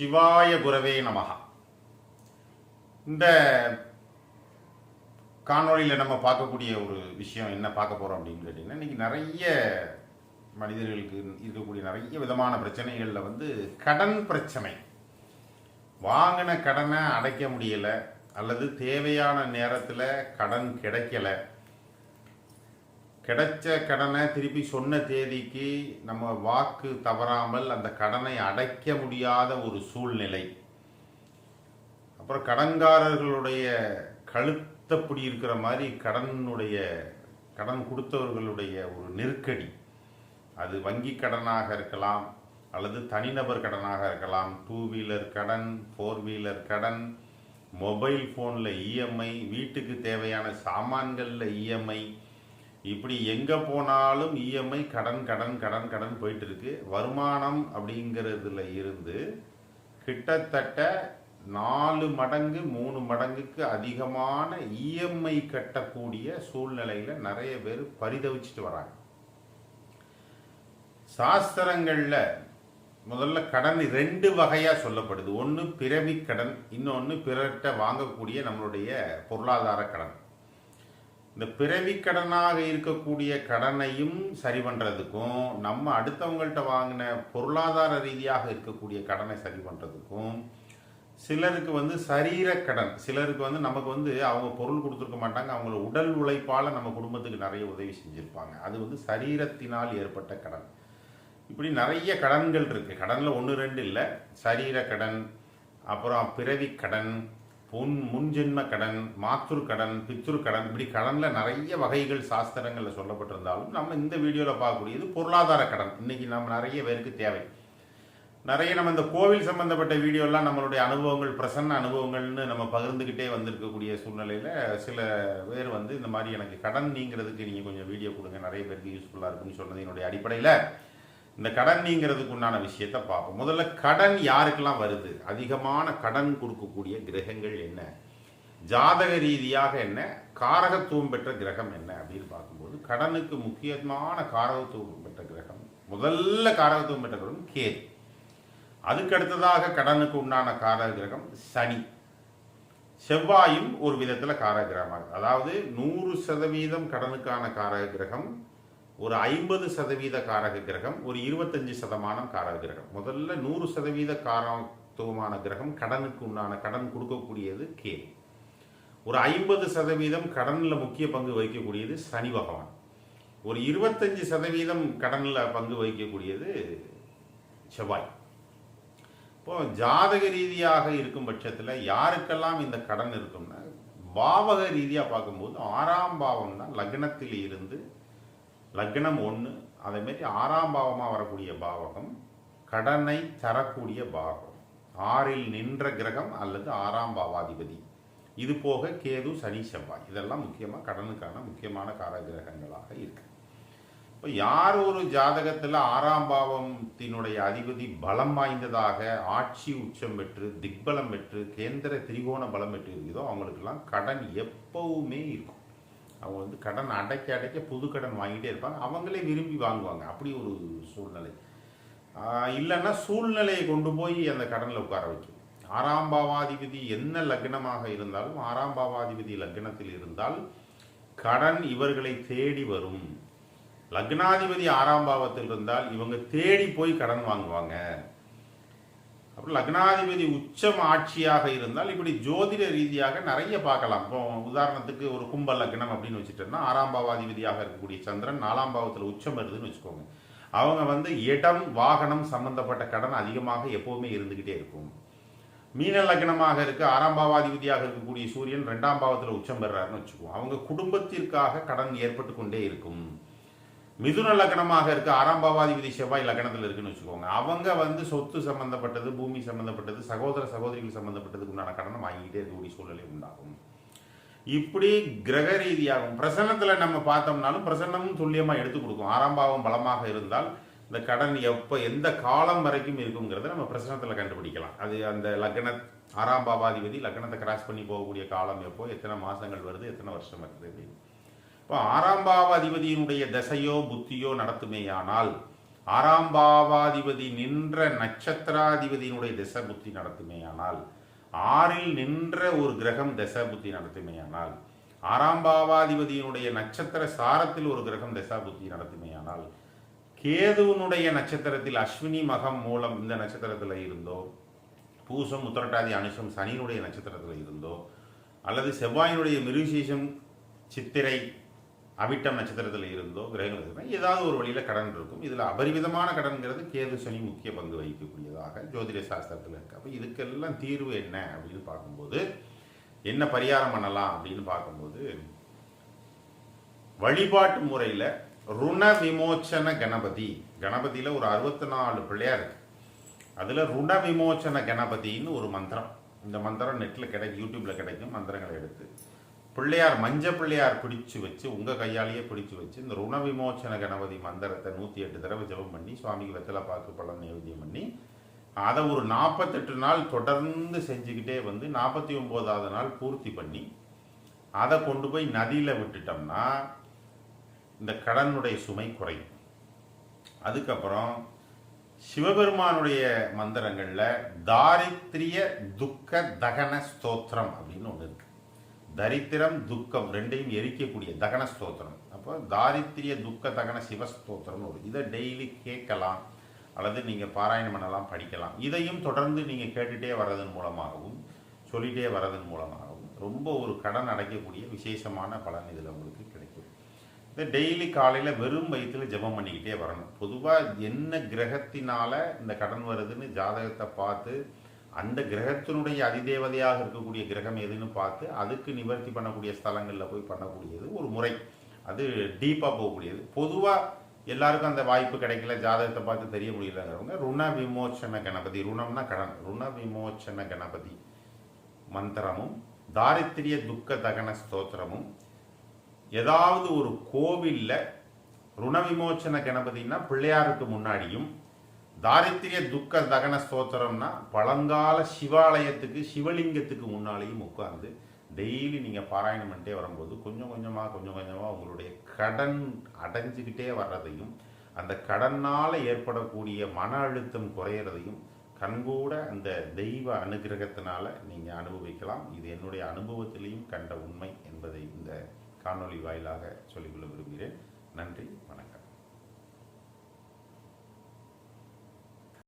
சிவாய குரவே நமகா இந்த காணொளியில் நம்ம பார்க்கக்கூடிய ஒரு விஷயம் என்ன பார்க்க போகிறோம் அப்படின்னு கேட்டிங்கன்னா இன்றைக்கி நிறைய மனிதர்களுக்கு இருக்கக்கூடிய நிறைய விதமான பிரச்சனைகளில் வந்து கடன் பிரச்சனை. வாங்கின கடனை அடைக்க முடியலை அல்லது தேவையான நேரத்தில் கடன் கிடைக்கல கிடைச்ச கடனை திருப்பி சொன்ன தேதிக்கு நம்ம வாக்கு தவறாமல் அந்த கடனை அடைக்க முடியாத ஒரு சூழ்நிலை. அப்புறம் கடன்காரர்களுடைய கழுத்தப்படி இருக்கிற மாதிரி கடனுடைய கடன் கொடுத்தவர்களுடைய ஒரு நெருக்கடி. அது வங்கி கடனாக இருக்கலாம் அல்லது தனிநபர் கடனாக இருக்கலாம். டூ வீலர் கடன் ஃபோர் வீலர் கடன் மொபைல் ஃபோனில் இஎம்ஐ வீட்டுக்கு தேவையான சாமான்களில் இஎம்ஐ இப்படி எங்கே போனாலும் இஎம்ஐ கடன் கடன் கடன் கடன் போயிட்டு இருக்கு வருமானம் அப்படிங்கிறதுல இருந்து கிட்டத்தட்ட நாலு மடங்கு மூணு மடங்குக்கு அதிகமான இஎம்ஐ கட்டக்கூடிய சூழ்நிலையில் நிறைய பேர் பரிதவிச்சுட்டு வராங்க. சாஸ்திரங்களில் முதல்ல கடன் ரெண்டு வகையாக சொல்லப்படுது. ஒன்று பிறவி கடன் இன்னொன்று பிறர்கிட்ட வாங்கக்கூடிய நம்மளுடைய பொருளாதார கடன். இந்த பிறவி கடனாக இருக்கக்கூடிய கடனையும் சரி பண்ணுறதுக்கும் நம்ம அடுத்தவங்கள்ட்ட வாங்கின பொருளாதார ரீதியாக இருக்கக்கூடிய கடனை சரி பண்ணுறதுக்கும் சிலருக்கு வந்து சரீர கடன் சிலருக்கு வந்து நமக்கு வந்து அவங்க பொருள் கொடுத்துருக்க மாட்டாங்க அவங்கள உடல் உழைப்பால் நம்ம குடும்பத்துக்கு நிறைய உதவி செஞ்சுருப்பாங்க. அது வந்து சரீரத்தினால் ஏற்பட்ட கடன். இப்படி நிறைய கடன்கள் இருக்குது கடனில் ஒன்று ரெண்டு இல்லை. சரீர கடன் அப்புறம் பிறவி கடன் பொன் முன்ஜென்ம கடன் மாத்துரு கடன் பித்துரு கடன் இப்படி கடனில் நிறைய வகைகள் சாஸ்திரங்களில் சொல்லப்பட்டிருந்தாலும் நம்ம இந்த வீடியோவில் பார்க்கக்கூடியது பொருளாதார கடன். இன்றைக்கி நம்ம நிறைய பேருக்கு தேவை. நிறைய நம்ம இந்த கோவில் சம்பந்தப்பட்ட வீடியோலாம் நம்மளுடைய அனுபவங்கள் பிரசன்ன அனுபவங்கள்னு நம்ம பகிர்ந்துக்கிட்டே வந்திருக்கக்கூடிய சூழ்நிலையில் சில பேர் வந்து இந்த மாதிரி எனக்கு கடன் நீங்கிறதுக்கு நீங்கள் கொஞ்சம் வீடியோ கொடுங்க. நிறைய பேருக்கு யூஸ்ஃபுல்லாக இருக்குன்னு சொன்னது என்னுடைய அடிப்படையில். இந்த கடன் நீங்கிறதுக்கு உண்டான விஷயத்த பார்ப்போம். முதல்ல கடன் யாருக்கெல்லாம் வருது? அதிகமான கடன் கொடுக்கக்கூடிய கிரகங்கள் என்ன? ஜாதக ரீதியாக என்ன? காரகத்துவம் பெற்ற கிரகம் என்ன அப்படின்னு பார்க்கும்போது கடனுக்கு முக்கியமான காரகத்துவம் பெற்ற கிரகம் முதல்ல காரகத்துவம் பெற்ற கிரகம் கேது. அதுக்கு அடுத்ததாக கடனுக்கு உண்டான காரக கிரகம் சனி. செவ்வாயும் ஒரு விதத்தில் காரக கிரகமாக அதாவது நூறு சதவீதம் கடனுக்கான காரக கிரகம் ஒரு ஐம்பது சதவீத காரக கிரகம் ஒரு இருபத்தஞ்சு சதமானம் காரக கிரகம். முதல்ல நூறு சதவீத காரத்துவமான கிரகம் கடனுக்கு உண்டான கடன் கொடுக்கக்கூடியது கே ஒரு ஐம்பது சதவீதம் கடனில் முக்கிய பங்கு வகிக்கக்கூடியது சனி பகவான். ஒரு இருபத்தஞ்சு சதவீதம் கடனில் பங்கு வகிக்கக்கூடியது செவ்வாய். இப்போ ஜாதக ரீதியாக இருக்கும் பட்சத்தில் யாருக்கெல்லாம் இந்த கடன் இருக்கும்னா பாவக ரீதியாக பார்க்கும்போது ஆறாம் பாவம் தான் லக்னத்தில் இருந்து லக்னம் ஒன்று அதேமாரி ஆறாம் பாவமாக வரக்கூடிய பாவகம் கடனை தரக்கூடிய பாவம் ஆறில் நின்ற கிரகம் அல்லது ஆறாம் பாவாதிபதி. இது போக கேது சனி செவ்வாய். இதெல்லாம் முக்கியமாக கடனுக்கான முக்கியமான கால கிரகங்களாக இருக்கு. இப்போ யார் ஒரு ஜாதகத்தில் ஆறாம் பாவத்தினுடைய அதிபதி பலம் வாய்ந்ததாக ஆட்சி உச்சம் பெற்று திக்பலம் பெற்று கேந்திர திரிகோண பலம் பெற்று இருக்குதோ அவங்களுக்கெல்லாம் கடன் எப்பவுமே இருக்கும். அவங்க வந்து கடன் அடைக்க அடைக்க புது கடன் வாங்கிட்டே இருப்பாங்க. அவங்களே விரும்பி வாங்குவாங்க. அப்படி ஒரு சூழ்நிலை. இல்லைன்னா சூழ்நிலையை கொண்டு போய் அந்த கடனில் உட்கார வைக்கும். ஆறாம் பாவாதிபதி என்ன லக்னமாக இருந்தாலும் ஆறாம் பாவாதிபதி லக்னத்தில் இருந்தால் கடன் இவர்களை தேடி வரும். லக்னாதிபதி ஆறாம் பாவத்தில் இருந்தால் இவங்க தேடி போய் கடன் வாங்குவாங்க. அப்புறம் லக்னாதிபதி உச்சம் ஆட்சியாக இருந்தால் இப்படி ஜோதிட ரீதியாக நிறைய பார்க்கலாம். இப்போ உதாரணத்துக்கு ஒரு கும்ப லக்னம் அப்படின்னு வச்சுட்டோம்னா ஆறாம் பாவாதிபதியாக இருக்கக்கூடிய சந்திரன் நாலாம் பாவத்தில் உச்சம் வருதுன்னு வச்சுக்கோங்க. அவங்க வந்து இடம் வாகனம் சம்பந்தப்பட்ட கடன் அதிகமாக எப்போவுமே இருந்துக்கிட்டே இருக்கும். மீன லக்னமாக இருக்க ஆறாம் பாவாதிபதியாக இருக்கக்கூடிய சூரியன் ரெண்டாம் பாவத்தில் உச்சம் பெறாருன்னு வச்சுக்குவோம். அவங்க குடும்பத்திற்காக கடன் ஏற்பட்டு கொண்டே இருக்கும். மிதுன லக்னமாக இருக்க ஆறாம் பாவாதிபதி செவ்வாய் லக்னத்தில் இருக்குன்னு வச்சுக்கோங்க. அவங்க வந்து சொத்து சம்பந்தப்பட்டது பூமி சம்பந்தப்பட்டது சகோதர சகோதரிகள் சம்பந்தப்பட்டதுக்கு உண்டான கடனை வாங்கிக்கிட்டே இருக்கக்கூடிய சூழ்நிலை உண்டாகும். இப்படி கிரக ரீதியாகும் பிரசன்னத்தில் நம்ம பார்த்தோம்னாலும் பிரசன்னமும் துல்லியமாக எடுத்து கொடுக்கும். ஆறாம் பாவம் பலமாக இருந்தால் இந்த கடன் எப்போ எந்த காலம் வரைக்கும் இருக்குங்கிறத நம்ம பிரசனத்தில் கண்டுபிடிக்கலாம். அது அந்த லக்ன ஆறாம் பாவாதிபதி லக்னத்தை கிராஸ் பண்ணி போகக்கூடிய காலம் எப்போ எத்தனை மாதங்கள் வருது எத்தனை வருஷம் வருது அப்படின்னு. இப்போ ஆறாம் பாவ தசையோ புத்தியோ நடத்துமேயானால் ஆறாம் பாவாதிபதி நின்ற நட்சத்திராதிபதியினுடைய திசை புத்தி நடத்துமேயானால் ஆறில் நின்ற ஒரு கிரகம் திசை புத்தி நடத்துமேயானால் ஆறாம் பாவாதிபதியினுடைய நட்சத்திர சாரத்தில் ஒரு கிரகம் திசா புத்தி நடத்துமேயானால் கேதுவனுடைய நட்சத்திரத்தில் அஸ்வினி மகம் மூலம் இந்த நட்சத்திரத்தில் இருந்தோ பூசம் உத்தரட்டாதி அனுஷம் சனியினுடைய நட்சத்திரத்தில் இருந்தோ அல்லது செவ்வாயினுடைய மிருசீஷம் சித்திரை அவிட்டம் நட்சத்திரத்தில் இருந்தோ கிரகங்கள் இருந்தோ ஏதாவது ஒரு வழியில் கடன் இருக்கும். இதில் அபரிவிதமான கடன்கிறது கேது சனி முக்கிய பங்கு வகிக்கக்கூடியதாக ஜோதிட சாஸ்திரத்தில் இருக்குது அப்போ இதுக்கெல்லாம் தீர்வு என்ன அப்படின்னு பார்க்கும்போது என்ன பரிகாரம் பண்ணலாம் அப்படின்னு பார்க்கும்போது வழிபாட்டு முறையில் ருண விமோச்சன கணபதி. கணபதியில் ஒரு அறுபத்தி நாலு பிள்ளையார் இருக்குது அதில் ருண விமோச்சன கணபதின்னு ஒரு மந்திரம். இந்த மந்திரம் நெட்டில் கிடைக்கும் யூடியூப்பில் கிடைக்கும் மந்திரங்களை எடுத்து பிள்ளையார் மஞ்ச பிள்ளையார் பிடிச்சு வச்சு உங்கள் கையாலேயே பிடிச்சு வச்சு இந்த ருண விமோச்சன கணபதி மந்திரத்தை நூற்றி எட்டு தடவை ஜெபம் பண்ணி சுவாமிக்கு வெத்தலை பாக்கு பழம் நைவேத்தியம் பண்ணி அதை ஒரு நாற்பத்தெட்டு நாள் தொடர்ந்து செஞ்சுக்கிட்டே வந்து நாற்பத்தி ஒம்போதாவது நாள் பூர்த்தி பண்ணி அதை கொண்டு போய் நதியில் விட்டுட்டோம்னா இந்த கடனுடைய சுமை குறையும். அதுக்கப்புறம் சிவபெருமானுடைய மந்திரங்களில் தாரித்ரிய துக்க தகன ஸ்தோத்திரம் அப்படின்னு ஒன்று இருக்குது தரித்திரம் துக்கம் ரெண்டையும் எரிக்கக்கூடிய தகன ஸ்தோத்திரம் அப்போ தாரித்திரிய துக்க தகன சிவஸ்தோத்திரம்னு ஒரு இதை டெய்லி கேட்கலாம். அல்லது நீங்கள் பாராயணம் பண்ணலாம் படிக்கலாம். இதையும் தொடர்ந்து நீங்கள் கேட்டுகிட்டே வர்றதன் மூலமாகவும் சொல்லிகிட்டே வர்றதன் மூலமாகவும் ரொம்ப ஒரு கடன் அடைக்கக்கூடிய விசேஷமான பலன் இதில் உங்களுக்கு கிடைக்கும். இந்த டெய்லி காலையில் வெறும் வயிற்றில் ஜெபம் பண்ணிக்கிட்டே வரணும். பொதுவாக என்ன கிரகத்தினால இந்த கடன் வருதுன்னு ஜாதகத்தை பார்த்து அந்த கிரகத்தினுடைய அதிதேவதையாக இருக்கக்கூடிய கிரகம் எதுன்னு பார்த்து அதுக்கு நிவர்த்தி பண்ணக்கூடிய ஸ்தலங்களில் போய் பண்ணக்கூடியது ஒரு முறை. அது டீப்பாக போகக்கூடியது. பொதுவாக எல்லாருக்கும் அந்த வாய்ப்பு கிடைக்கல ஜாதகத்தை பார்த்து தெரிய முடியலங்கிறவங்க ருண விமோச்சன கணபதி. ருணம்னா கடன். ருண விமோச்சன கணபதி. மந்திரமும் தாரித்திரிய துக்க தகன ஸ்தோத்திரமும். ஏதாவது ஒரு கோவிலில் ருண விமோச்சன கணபதினா பிள்ளையாருக்கு முன்னாடியும் தாரித்திரிய துக்க தகன ஸ்தோத்திரம்னா பழங்கால சிவாலயத்துக்கு சிவலிங்கத்துக்கு முன்னாலேயும் உட்கார்ந்து டெய்லி நீங்கள் பாராயணம் பண்ணிட்டே வரும்போது கொஞ்சம் கொஞ்சமாக கொஞ்சம் கொஞ்சமாக உங்களுடைய கடன் அடைஞ்சுக்கிட்டே வர்றதையும் அந்த கடனால் ஏற்படக்கூடிய மன அழுத்தம் குறையிறதையும் கண்கூட அந்த தெய்வ அனுகிரகத்தினால நீங்கள் அனுபவிக்கலாம். இது என்னுடைய அனுபவத்திலையும் கண்ட உண்மை என்பதை இந்த காணொளி வாயிலாக சொல்லிக்கொள்ள விரும்புகிறேன். நன்றி வணக்கம்.